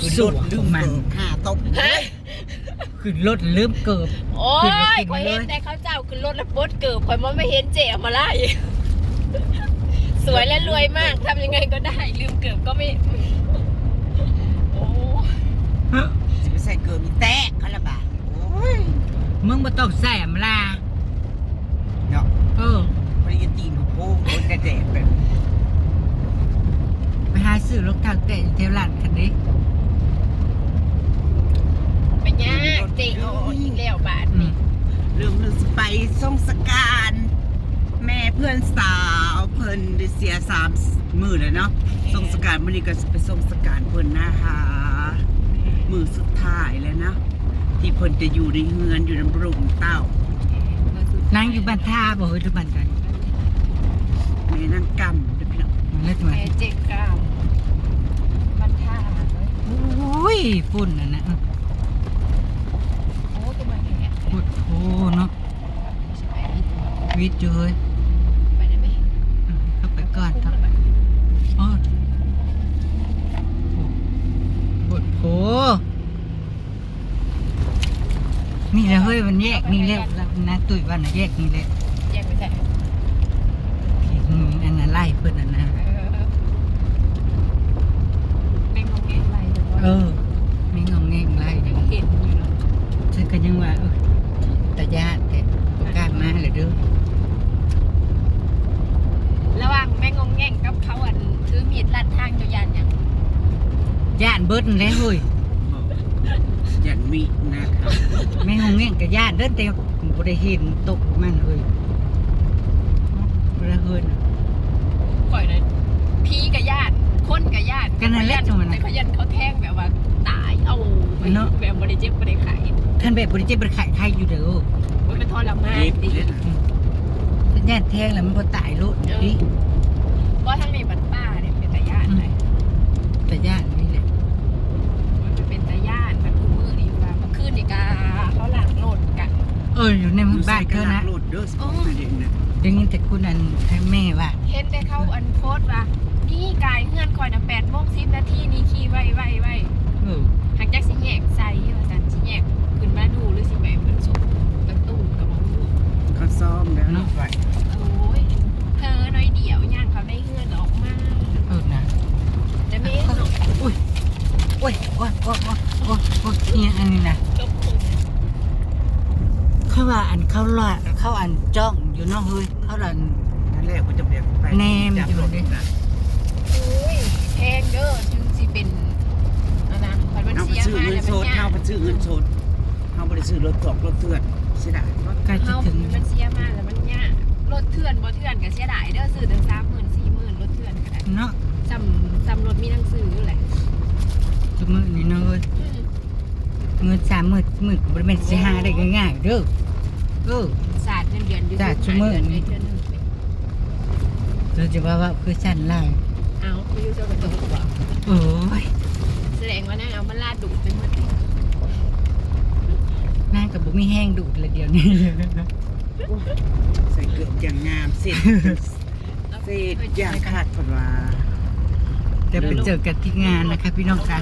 คือสุรดถลืมมันเกิบหาตบฮะคือรถลืมเกิบโอ้ขึ้นรถยกินข่มาอยเลยเห็นแต่เขาเจ้าคือรถแล้วโพดเกิบข่อยมองไม่เห็นเจ๊เอามาไล่สวยและรวยมากทำยังไงก็ได้ ลืมเกิบก็ไม่โอ้สิไปใส่เกิบมีแตกเขาละบาทโอ้ยมึงบ่ต้องแสมลา เนาะ เออ ปริยตีนของโค้งบนกระแดดแบบ ไปหาซื้อรถทางเตะเทวร้านคันนี้ ไปยากเจ๊เอาอีกแล้วบาท อื นี่ ม เรื่องนึงไปส่ งสการ แม่เพื่อนสาวเพิ่นได้เสียสามมือแล้วเนาะส่งสการมื้อนี้ก็สิไปส่งสการเพิ่นนะคะมือสุดท้ายแล้วนะที่เพิ่นจะอยู่ในเฮือนอยู่ในรุมเต้านั่งอยู่บ้านท่าบ่เฮ้ยทุกบ้านกันแม่นั่งกำเด้อพี่น้องมันเล็ดมาแม่เจ๊ก้าวมันท่าเลยโอ้ยฝุ่นน่ะนะเออ โอ้ตัวมาแหะ โอ้โหเนาะ ไปนี่ วิทย์อยู่เฮ้ยไปได้ไหมเออเข้าไปก่อนคุ้มครับเลยโอ้ยโอ้โหนี่แหละเฮ้ยมันแยกนี่แล้วนะตุ้ยว่าน่ะแยกนี่แหละแยกไปใส่อืมอันนั้นไล่เพิ่นอันนั้นเออแม่งงงแงงอะไรแต่ว่าเออไม่งองแงงไล่ยังเห็นอยู่เนาะฉันก็ยังว่าเออตาญาติแต่บ่กล้า มาเลยเด้อระหว่างแม่งงแงงกับเขาอันถือมีดลัดทางเจ้ายานอย่างญาติเบิดนั่นแหละเฮ้ยยันมีนะคะแม่งงแงงกับญาติเด้อแต่บ่ได้เห็นตกมันเฮ้ยบ่ได้เห็นก่อยเลยพีกับญาติคนกับญาติก็นั่นแหละจังหวะนั้นแต่เขายันเขาแทงแบบว่าตายเอาไปเนาะแบบบริเจ็บบริไข่ท่านแบบบ่ได้เจ็บบ่ได้ไข้ไข้อยู่เด้อมันเป็น ทรมานเด็กดิเล่นถ้าญาติแทงแล้วมันบ่ตายโลดดิเพราะทั้งในบัตรป้าเนี่ยเป็นตาญาติเลยแต่ญาตินี่แหละมันเป็นตาญาติแบบกูมือนี่ว่ามื่อคืนนี่กาเขาหลังโหลดกันเอออยู่ในหมู่บ้านเธอนะโหลดเด้อสองเด็กนะได้ยินแต่คุณอันให้แม่ว่า เห็นแต่เขาอันโพสว่านี่กายเงื่อนคอยนะแปดโมงสิบนาทีนี่ขี่ไวไวไว เออ หากจากสิแยกใส่ว่าสันสิแยกขึ้นมาดูหรือสิไปเป็นศพประตูกับมองดู เขาซ้อมแล้วเนาะไป โอ้ยเธอน้อยเดียวย่างเขาได้เงื่อนออกมา เออนะ แต่ไม่หนก โอ้ยโอ้ยโอ้ยโอ้ยโอ้ยโอ้ยโอ้ยเนี่ยอันนี้นะ ลบคุง เขาว่าอันเขาลอดเขาอันจ้องอยู่เนาะเฮ้ยเขาลันนั่นแหละกูจะเรียกไปแนมจับรถอยู่ดินะโอ้ยแพงเด้อจึงสิเป็นอันนะพันมันเอาไปเสียซื้อมาเงินแล้วโซมันดยาเอากไปซื้อเงินโซดเอาไปซื้อรถตอกรถเถื่อนเสียดายใกล้จะเขาถึงมันเสียมาแล้วมันยากรถเถื่อนบ่เถื่อนก็เสียดายเด้อซื้อถึงสามหมื่นสี่หมื่นรถเถื่อนก็ได้เนาะจำจำรถมีหนังสืออยู่แหละจุมือนี่เนาะเฮ้ยอืมเงินสามหมื่นหมื่นบริเวณสิหาได้ง่ายๆเด้อ เออ ศาสตร์เงินเดือนอยู่ศาสตร์ชั่วโมง เดือนเลยเดือนหนึ่งเราจะว่าว่าคือสั้นไล่เอาคุณยูโซกระจกบอกโอ้ยแสดงว่านั่งเอามันลาดดูดเป็นหมดหน้ากับบุมีแห้งดูดเลยเดียวนี้ ใส่เกือบอย่างงามเสร็จเสร็จอย่างขาดผลว่าจะไปเจอกันที่งานนะคะพี่น้องค่ะ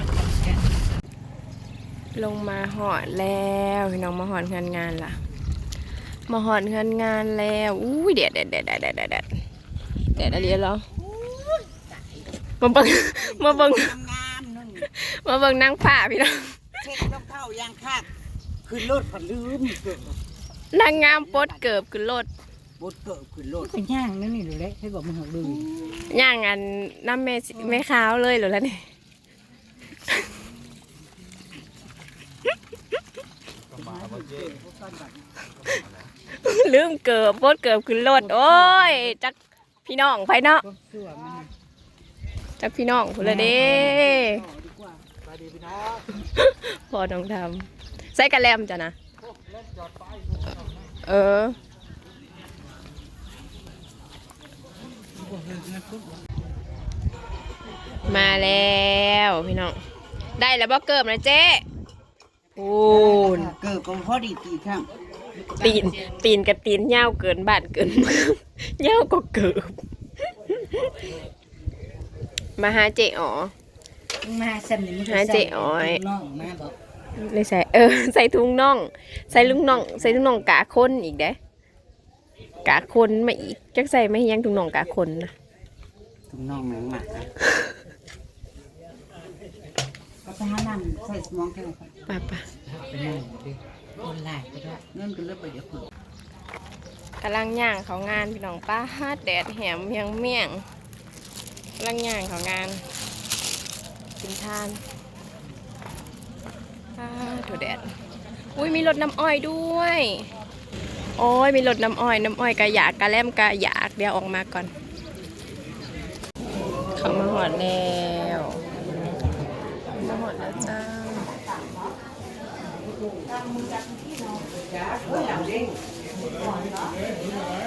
ลงมาหอดแล้วพี่น้องมาหอดงานงานล่ะ มาหอดงานงานแล้วอุ้ยเด็ดเด็ดเด็ดเด็ดเด็ดเด็ดเด็ดเด็ดอะไรเหรอมาเบิ่งมาเบิ่งงามๆนั่นมาเบิ่งนางผ้าพี่น้องเช็ดรองเท้ายางขาดขึ้นรถผัดลืมนางงามปดเกิบขึ้นรถบดเกิดขึ้นรถเป็นย่างนั่นนี่ดูเลยให้บอกมึงเอาดูย่างอันน้ำเมสเมขาวเลยหรือแล้วนี่มาเจ๊ ลืมเกิบปดเกิบขึ้นรถโอ้ยจักพี่น้องไผเนาะเสื้อมันจักพี่น้องพุ่นละเด้พอต้องทำใส่กระแลมจ้ะนะเออมาแล้วพี่น้อง ได้แล้วบ่เกิบนะเจ๊โอ้นเกิดก็พอดีตีข้าง ตีนตีนกับตีนยาวเกินบ้านเกินเมืองยาวก็เกิบมาหาเจ๊อ๋อมาซ้ำนี่มันก็หาเจ๊อ้อยน้องมาบอกเลยใส่เออ ใส่ถุงน่อง ใส่ลุงน่อง ใส่ถุงน่องกาคนอีกเด้กาคนมาอีกจักใส่ไม่ยังถุงน่องกาคนนะถุงน่องหนังหมาก็ไปหาน้ำใส่สมองแค่ไหนป่ะป่ะไปนั่งดิ คนหลายก็ได้เงินก็เลิกไปเดี๋ยวคุณกำลังย่างเขางานพี่น้องป้าฮัดแดดแหมเมียงเมี่ยงกำลังย่างเขางานกินทานป้าถั่วแดดอุ้ยมีรถน้ำอ้อยด้วย โอ้ยมีรถน้ำอ้อยน้ำอ้อยกะอยากกะแลมกะอยากเดี๋ยวออกมาก่อนเขามาหอดแล้วมาหอดแล้วจ้า ละละอายุคนยังบริลายวันไหนเนาะ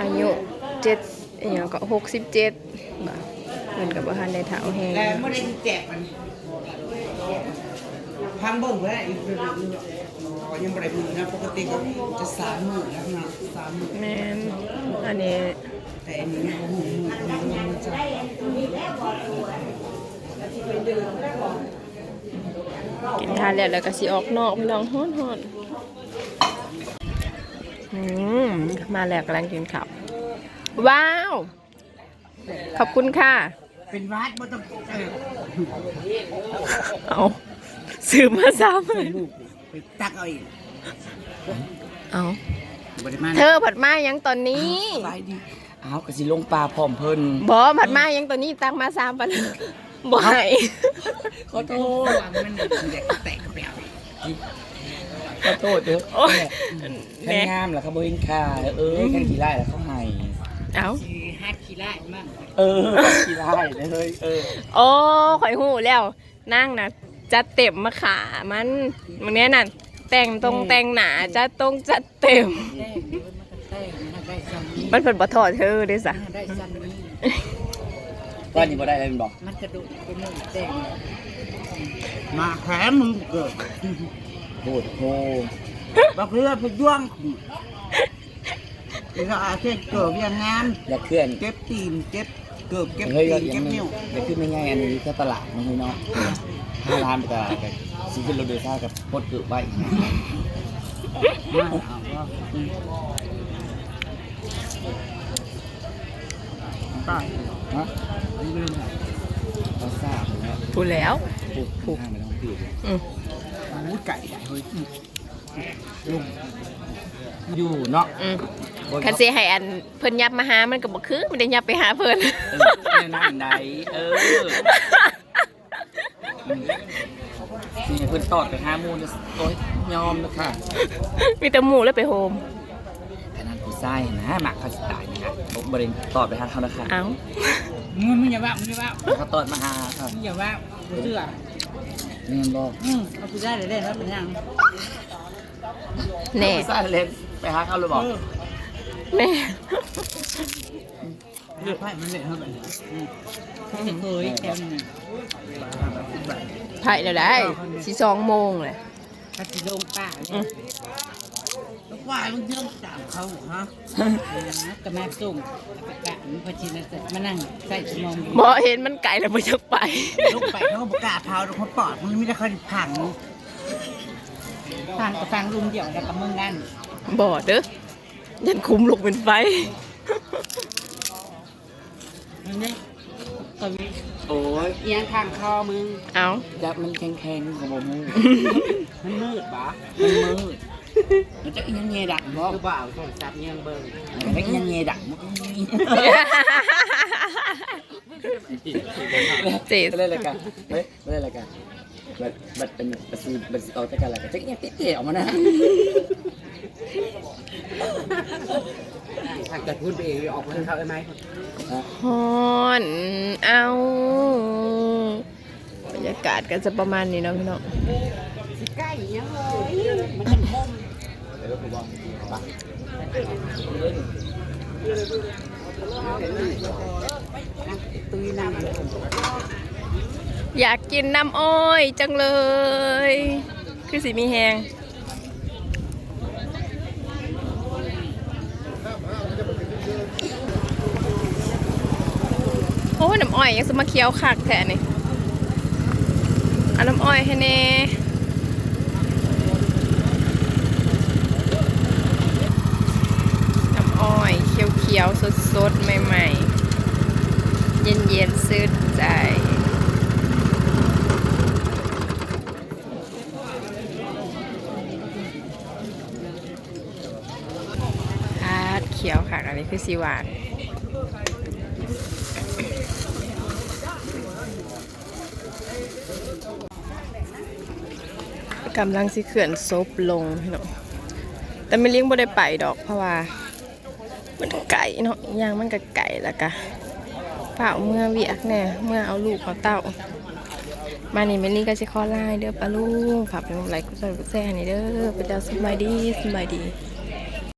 อายุเจ็ดอหย่างก็หกสิบเจ็ดบ่เหมือนกับว่าทันได้เท้าแห้งแล้วไม่ได้ที่แจกมันพังเบิ่งไว้อีกเดือนนึงก็ยังบริบูรณ์นะปกติก็จะสามหมื่นแล้วนะสามหมื่นแมนอันนี้แต่อันนี้โอ้โหมันจะ กินทานแล้วแล้วก็สิออกนอกพี่น้องฮ้อนฮ้อนอืมมาแล้วกำลังกินข้าวว้าว ขอบคุณค่ะ เป็นวัดไม่ต้องเออเอาซื้อมาซ้ลูกไปตักเอาอีกำเอาบริมาณเธอผัดมายังตอนนี้สบายดีอ้าวก็สิลงปลาพร้อมเพิ่นบอผัดมายังตอนนี้ตักมาซ้ำปัน บ่ให้ขอโทษมันเด็กแตกกระเป๋าขอโทษเด้อโอ้ยแค่งามเหรอครับบ่เห็นค่าเออแค่ขี้ไล่แล้วเขาให้เอาสิฮัดขี้ไล่มั่งเออขี้ไล่เลยเออโอ้ข่อยหูแล้วนั่งนะจัดเต็มมาขามันมันเนี้ยนั่นแต่งตรงแต่งหนาจัดตรงจัดเต็มแต้งมันก็แต้งมันได้ซ้ำนี้มันเป็นบ่ถอดเธอเด้สะมันได้ซ้ำนี้ ก้อนนี้บ่ได้เลยมันบอกมันกระดูกกระนุ่มแต้งมาแขมมึงเกิดโหดโหบักเรือพย่วงเดี๋ยวเราอาเทศเกิดยังงามอย่าเคลื่อนเก็บตีนเก็บเกิบเก็บเฮ้ยตีเรานอย่าเก็งบนี้นิ้วเดี๋ยวขึ้นไม่ง่ายอันนี้ก็ตลาดมันเนาะห้าล้านไปตลาดกันซื้อขึ้นรถโดยสารกับโคตรเกือบไว้อีกนะมาเอาว่า ป้าฮะเขาทราบแล้วพูดแล้วผูกผูกห้างไปท้องที่เลยอืมโอ้ยไก่ใหญ่เฮ้ยอยู่เนาะอืมคันสิให้อันเพิ่นยับมาหา มันก็บ่คือมันได้ยับไปหาเพิ่นเออแม่นั่งใดเออนี่เพิ่นตอดไปห้ามูลโอ้ยยอมนะค่ะ มีแต่หมูแล้วไปโฮม ขนาดผู้ชายนะหมักเขาสไตล์นะฮะผมบริเวณตอดไปหาเขานะคะเอ้ามึงมึงอย่าว่ามึงอย่าว่าเขาตอดมาหาค่ะมึงอย่าว่าบ่เชื่อเนียนบอกอืมเอากูได้เลยได้แล้วเป็นยังแน่ผู้ชายเล่นไปหาเขาเลยบอกแน่เลือกไพ่มันเละเท่าไหร่เคยแถวนี้ไผ่แล้วได้สิสองโมงเลยถ้าสิลงป่าอืมแล้ วควายมันเชื่อมตามเขาฮะก็มาส่งกะมันพอชินแล้วมานั่งใส่สมองบ่เห็นมันไก่แล้วบ่จักไปลูกไปเขาก็ประกาศเท้าแล้วเขาปอดมันไม่ได้เขาผังฟังก็ฟังลุงเดี่ยวแล้วกับมึงนั่นบ่เด้อยันคุมลูกเป็นไฟนี่ตอนนี้โอ้ยเอียงข้างคอมึง เอาจับมันแข็งๆของผมมือมันมืดปะมันมืด มันจะอีหยังเงี้ยดักบ่คือบ่าวส่งซับเงียงเบิ่งมันอีหยังเงี้ยดักมันเจ็ดเล่นอะไรกันเฮ้ยเล่นอะไรกันบัดบัดเป็นบัดซีบัดซีออกจากกันอะไรกันจะอีหยังติดเกี่ยวออกมานะถ้าจะพูดไปเองออกมาเขาได้ไหมฮอนเอาบรรยากาศก็จะประมาณนี้เนาะพี่น้องใกล้ยังเลยมันเป็นมุม ตุยน้ำอยากกินน้ำอ้อยจังเลย คือสีมีแหงโอ้ยน้ำอ้อยยังสมาเคี้ยวคักแท้นี่เอาน้ำอ้อยให้แน่น้ำ อ้อย เขียวๆ สดๆ ใหม่ๆ เย็นๆ ซื่นใจพาดเขียวค่ะ อันนี้คือสีหวานกำลังสิเขื่อนซบลงพี่น้องแต่ไม่เลี้ยงบ่ได้ไปดอกเพราะว่า มันไก่เนาะย่างมันก็ไก่ละกะเปล่าเมื่อเวียกแน่เมื่อเอาลูกเอาเต้า มานี่เมลี่ก็จะขอไล่เด้อปลาลูกฝากเป็นกำลังใจกดไลค์กดแชร์ในี่เด้อพระเจ้าสบายดีสบายดี